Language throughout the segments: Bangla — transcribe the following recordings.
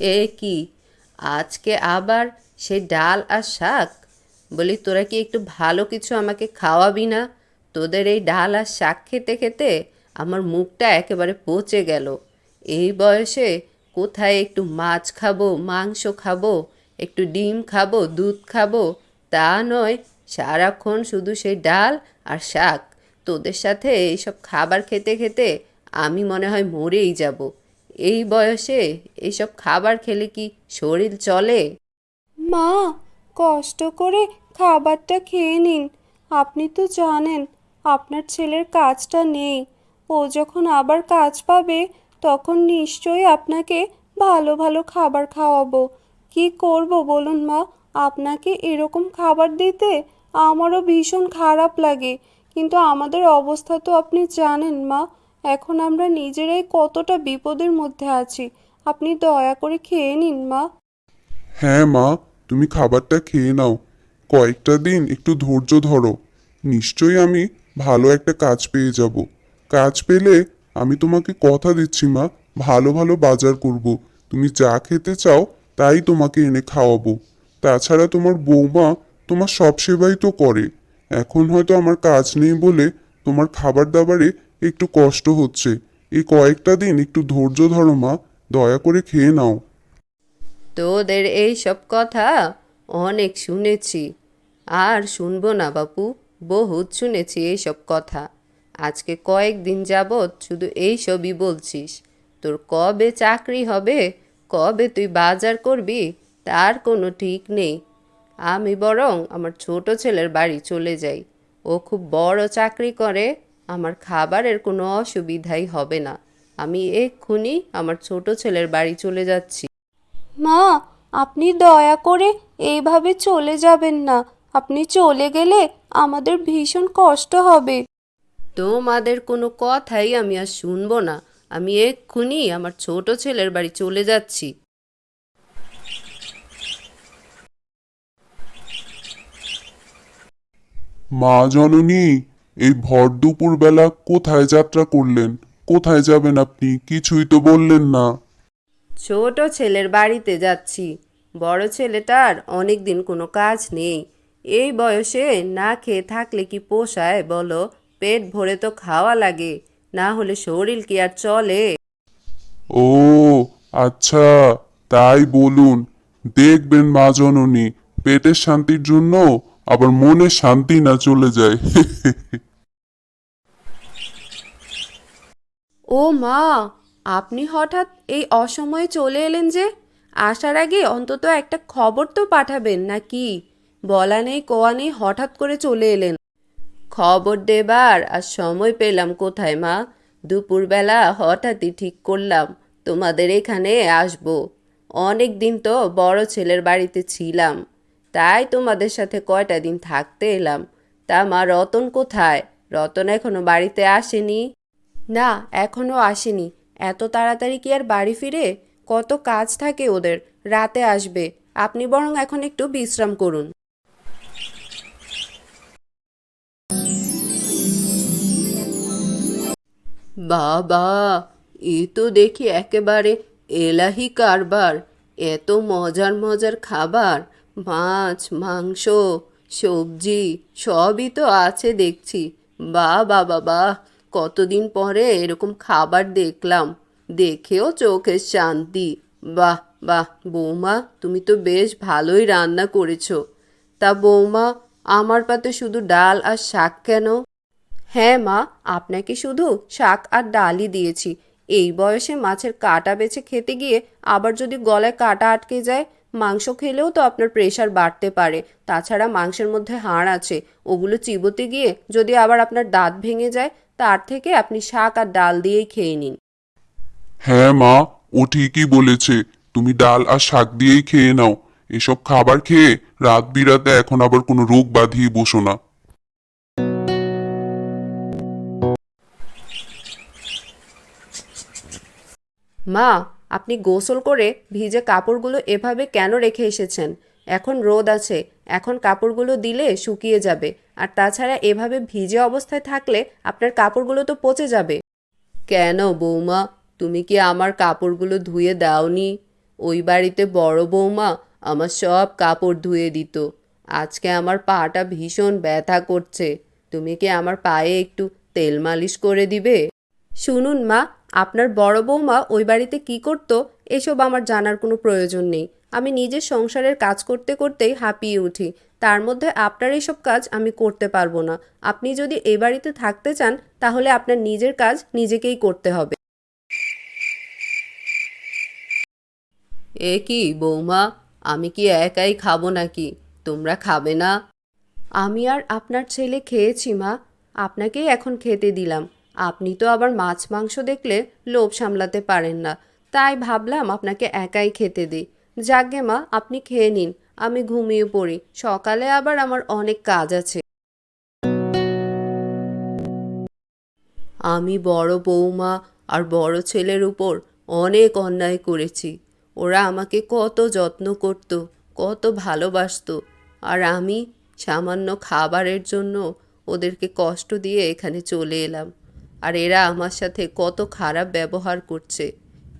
এ কি? আজকে আবার সেই ডাল আর শাক? বলি, তোরা কি একটু ভালো কিছু আমাকে খাওয়াবি না? তোদের এই ডাল আর শাক খেতে খেতে আমার মুখটা একেবারে পচে গেল। এই বয়সে কোথায় একটু মাছ খাব, মাংস খাব, একটু ডিম খাব, দুধ খাব? তা নয়, সারাক্ষণ শুধু সেই ডাল আর শাক। তোদের সাথে এইসব খাবার খেতে খেতে আমি মনে হয় মরেই যাব। এই বয়সে এইসব খাবার খেলে কি শরীর চলে? মা, কষ্ট করে খাবারটা খেয়ে নিন। আপনি তো জানেন, আপনার ছেলের কাজটা নেই। ও যখন আবার কাজ পাবে, তখন নিশ্চয়ই আপনাকে ভালো ভালো খাবার খাওয়াবো। কি করব বলুন মা, আপনাকে এরকম খাবার দিতে আমারও ভীষণ খারাপ লাগে। কিন্তু আমাদের অবস্থা তো আপনি জানেন মা এখন আমরা নিজেরাই কতটা বিপদের মধ্যে আছি। আপনি দয়া করে খেয়ে নিন, মা। হ্যাঁ মা, তুমি খাবারটা খেয়ে নাও। কয়েকটা দিন একটু ধৈর্য ধরো। নিশ্চয়ই আমি ভালো একটা কাজ পেয়ে যাব। কাজ পেলে আমি তোমাকে কথা দিচ্ছি, মা। ভালো ভালো বাজার করব। তুমি যা খেতে চাও, তাই তোমাকে এনে খাওয়াবো। তাছাড়া তোমার বৌমা তোমার সব সেবাই তো করে। এখন হয়তো আমার কাজ নেই বলে তোমার খাবার দাবারে একটু কষ্ট হচ্ছে। এই কয়েকটা দিন একটু ধৈর্য ধরো, মা। দয়া করে খেয়ে নাও। তোদের এই সব কথা অনেক শুনেছি। আর শুনব না, বাপু। বহুত শুনেছি এইসব কথা। আজকে কয়েকদিন যাবৎ শুধু এই সবই বলছিস। তোর কবে চাকরি হবে, কবে তুই বাজার করবি, তার কোনো ঠিক নেই। আমি বরং আমার ছোট ছেলের বাড়ি চলে যাই। ও খুব বড় চাকরি করে আমার খাবারের কোনো অসুবিধাই হবে না। আমি এক্ষুনি আমার ছোট ছেলের বাড়ি চলে যাচ্ছি। মা আপনি দয়া করে এইভাবে চলে যাবেন না। আপনি চলে গেলে আমাদের ভীষণ কষ্ট হবে। তোমাদের কোনো কথাই আমি আর শুনব না। আমি এক্ষুনি আমার ছোট ছেলের বাড়ি চলে যাচ্ছি। মা জননী এই ভর দুপুর বেলা কোথায় যাত্রা করলেন? কোথায় যাবেন আপনি? কিছুই তো বললেন না। ছোট ছেলের বাড়িতে যাচ্ছি। বড় ছেলেটার অনেক দিন কোনো কাজ নেই। এই বয়সে না খেয়ে থাকলে কি পোষায় বলো? পেট ভরে তো খাওয়া লাগে। না হলে শরীর কি আর চলে? ও আচ্ছা তাই বলুন। দেখবেন মা জননী পেটের শান্তির জন্য আবার মনে শান্তি না চলে যায়। ও মা, আপনি হঠাৎ এই অসময়ে চলে এলেন যে? আসার আগে অন্তত একটা খবর তো পাঠাবেন, নাকি? বলা নেই, কোয়া নেই, হঠাৎ করে চলে এলেন। খবর দেবার আর সময় পেলাম কোথায় মা? দুপুরবেলা হঠাৎই ঠিক করলাম, তোমাদের এখানে আসব। অনেক দিন তো বড় ছেলের বাড়িতে ছিলাম। তাই তোমাদের সাথে কয়টা দিন থাকতে এলাম? তা মা, রতন কোথায়? রতন এখনও বাড়িতে আসেনি। না, এখনও আসেনি। এত তাড়াতাড়ি কি আর বাড়ি ফিরে? কত কাজ থাকে ওদের, রাতে আসবে। আপনি বরং এখন একটু বিশ্রাম করুন। বাবা, এ তো দেখি একেবারে এলাহি কারবার। এত মজার মজার খাবার। মাছ, মাংস, সবজি সবই তো আছে দেখছি। বাহ বাবা বাহ, কতদিন পরে এরকম খাবার দেখলাম। দেখেও চোখের শান্তি। বাহ বাহ, বৌমা, তুমি তো বেশ ভালোই রান্না করেছ। তা বৌমা, আমার পাতে শুধু ডাল আর শাক কেন? হ্যাঁ মা, আপনাকে শুধু শাক আর ডালই দিয়েছি। এই বয়সে মাছের কাটা বেছে খেতে গিয়ে আবার যদি গলায় কাটা আটকে যায় মাংস খেলেও তো আপনার প্রেশার বাড়তে পারে। তাছাড়া মাংসের মধ্যে হাড় আছে ওগুলো চিবোতে গিয়ে যদি আবার আপনার দাঁত ভেঙে যায় তার থেকে আপনি শাক আর ডাল দিয়েই খেয়ে নিন। হ্যাঁ মা ও ঠিকই বলেছে। তুমি ডাল আর শাক দিয়েই খেয়ে নাও। এসব খাবার খেয়ে রাত বিরাতে এখন আবার কোনো রোগ বাঁধিয়ে বসো না। মা আপনি গোসল করে ভিজে কাপড়গুলো এভাবে কেন রেখে এসেছেন? এখন রোদ আছে, এখন কাপড়গুলো দিলে শুকিয়ে যাবে। আর তাছাড়া এভাবে ভিজে অবস্থায় থাকলে আপনার কাপড়গুলো তো পচে যাবে। কেন বৌমা? তুমি কি আমার কাপড়গুলো ধুয়ে দাওনি? ওই বাড়িতে বড় বৌমা আমার সব কাপড় ধুয়ে দিত। আজকে আমার পাটা ভীষণ ব্যথা করছে। তুমি কি আমার পায়ে একটু তেল মালিশ করে দিবে? শুনুন মা আপনার বড় বৌমা ওই বাড়িতে কি করতো এসব আমার জানার কোনো প্রয়োজন নেই। আমি নিজের সংসারের কাজ করতে করতেই হাঁপিয়ে উঠি। তার মধ্যে আপনার এইসব কাজ আমি করতে পারব না। আপনি যদি এই বাড়িতে থাকতে চান তাহলে আপনার নিজের কাজ নিজেকেই করতে হবে। এ কি বৌমা আমি কি একাই খাব নাকি? তোমরা খাবে না? আমি আর আপনার ছেলে খেয়েছি মা। আপনাকেই এখন খেতে দিলাম। আপনি তো আবার মাছ, মাংস দেখলে লোভ সামলাতে পারেন না। তাই ভাবলাম আপনাকে একাই খেতে দিই। যাগে মা, আপনি খেয়ে নিন, আমি ঘুমিয়ে পড়ি। সকালে আবার আমার অনেক কাজ আছে। আমি বড় বৌমা আর বড় ছেলের উপর অনেক অন্যায় করেছি। ওরা আমাকে কত যত্ন করত, কত ভালোবাসতো। আর আমি সামান্য খাবারের জন্য ওদেরকে কষ্ট দিয়ে এখানে চলে এলাম। আর এরা আমার সাথে কত খারাপ ব্যবহার করছে।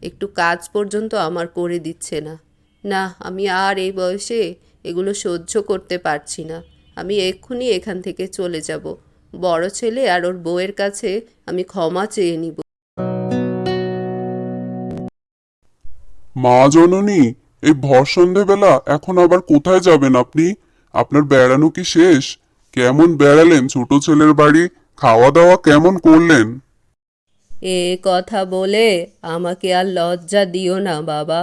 একটু কাজ পর্যন্ত আমার করে দিচ্ছে না। না, আমি আর এই বয়সে এগুলো সহ্য করতে পারছি না। আমি এক্ষুনি এখান থেকে চলে যাব। বড় ছেলে আর ওর বউয়ের কাছে আমি ক্ষমা চেয়ে নিব। মা জননী, এই ভর সন্ধেবেলা এখন আবার কোথায় যাবেন আপনি? আপনার বেড়ানো কি শেষ? কেমন বেড়ালেন ছোট ছেলের বাড়ি? খাওয়া দাওয়া কেমন করলেন? এ কথা বলে আমাকে আর লজ্জা দিও না বাবা।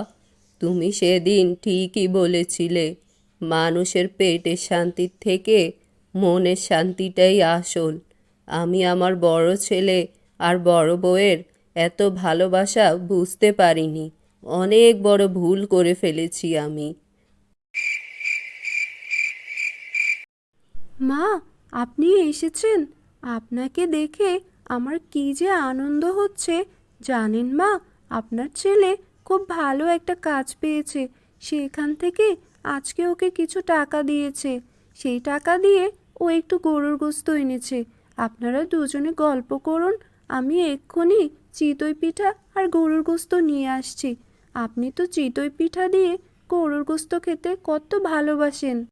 তুমি সেদিন ঠিকই বলেছিলে মানুষের পেটের শান্তির থেকে মনের শান্তিটাই আসল। আমি আমার বড় ছেলে আর বড় বউয়ের এত ভালোবাসা বুঝতে পারিনি। অনেক বড় ভুল করে ফেলেছি আমি। মা আপনি এসেছেন? আপনাকে দেখে আমার কি যে আনন্দ হচ্ছে, জানেন মা? আপনার ছেলে খুব ভালো একটা কাজ পেয়েছে। সেখান থেকে আজকে ওকে কিছু টাকা দিয়েছে। সেই টাকা দিয়ে ও একটু গরুর গোস্ত এনেছে। আপনারা দুজনে গল্প করুন, আমি এক্ষুনি চিতই পিঠা আর গরুর গোস্ত নিয়ে আসছি। আপনি তো চিতই পিঠা দিয়ে গরুর গোস্ত খেতে কত ভালোবাসেন।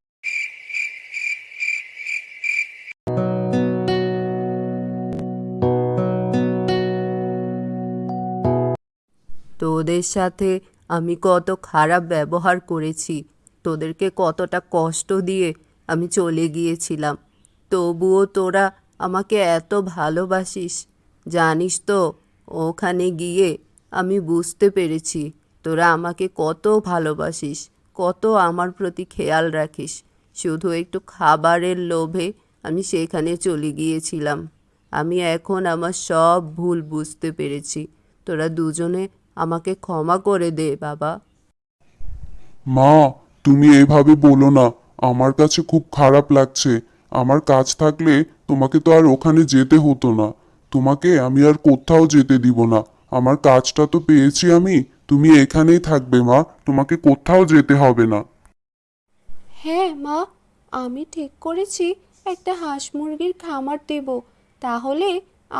তোদের সাথে আমি কত খারাপ ব্যবহার করেছি। তোদেরকে কতটা কষ্ট দিয়ে আমি চলে গিয়েছিলাম। তবুও তোরা আমাকে এত ভালোবাসিস। জানিস তো, ওখানে গিয়ে আমি বুঝতে পেরেছি, তোরা আমাকে কত ভালোবাসিস, কত আমার প্রতি খেয়াল রাখিস। শুধু একটু খাবারের লোভে আমি সেখানে চলে গিয়েছিলাম। আমি এখন আমার সব ভুল বুঝতে পেরেছি। তোরা দুজনে আমাকে ক্ষমা করে দে বাবা। মা তুমি এভাবে বলো না। আমার কাছে খুব খারাপ লাগছে। আমার কাজ থাকলে তোমাকে তো আর ওখানে যেতে হতো না। তোমাকে আমি আর কোথাও যেতে দিব না। আমার কাজটা তো পেয়েছি আমি। তুমি এখানেই থাকবে মা। তোমাকে কোথাও যেতে হবে না। হ্যাঁ মা। আমি ঠিক করেছি। একটা হাঁস মুরগির খামার দেব। তাহলে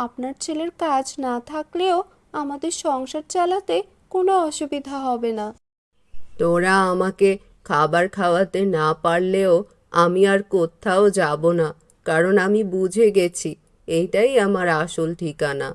আপনার ছেলের কাজ না থাকলেও আমাদের সংসার চালাতে কোনো অসুবিধা হবে না। তোরা আমাকে খাবার খাওয়াতে না পারলেও আমি আর কোথাও যাব না, কারণ আমি বুঝে গেছি, এইটাই আমার আসল ঠিকানা।